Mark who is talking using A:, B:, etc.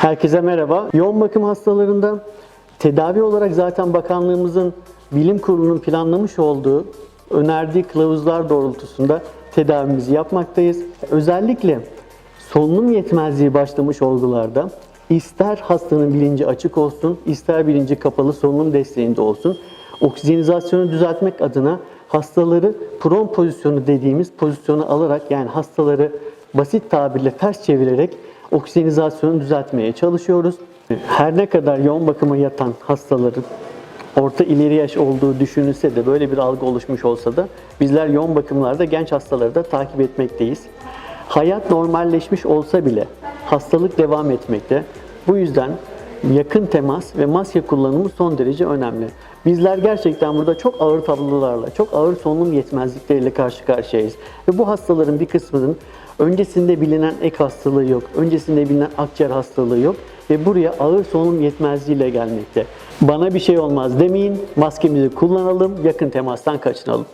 A: Herkese merhaba. Yoğun bakım hastalarında tedavi olarak zaten bakanlığımızın bilim kurulunun planlamış olduğu önerdiği kılavuzlar doğrultusunda tedavimizi yapmaktayız. Özellikle solunum yetmezliği başlamış olgularda ister hastanın bilinci açık olsun, ister bilinci kapalı solunum desteğinde olsun, oksijenizasyonu düzeltmek adına hastaları pron pozisyonu dediğimiz pozisyonu alarak yani hastaları basit tabirle ters çevirerek oksijenizasyonu düzeltmeye çalışıyoruz. Her ne kadar yoğun bakıma yatan hastaların orta ileri yaş olduğu düşünülse de böyle bir algı oluşmuş olsa da bizler yoğun bakımlarda genç hastaları da takip etmekteyiz. Hayat normalleşmiş olsa bile hastalık devam etmekte. Bu yüzden yakın temas ve maske kullanımı son derece önemli. Bizler gerçekten burada çok ağır tablolarla, çok ağır solunum yetmezlikleriyle karşı karşıyayız. Ve bu hastaların bir kısmının öncesinde bilinen ek hastalığı yok, öncesinde bilinen akciğer hastalığı yok ve buraya ağır solunum yetmezliğiyle gelmekte. Bana bir şey olmaz demeyin, maskemizi kullanalım, yakın temastan kaçınalım.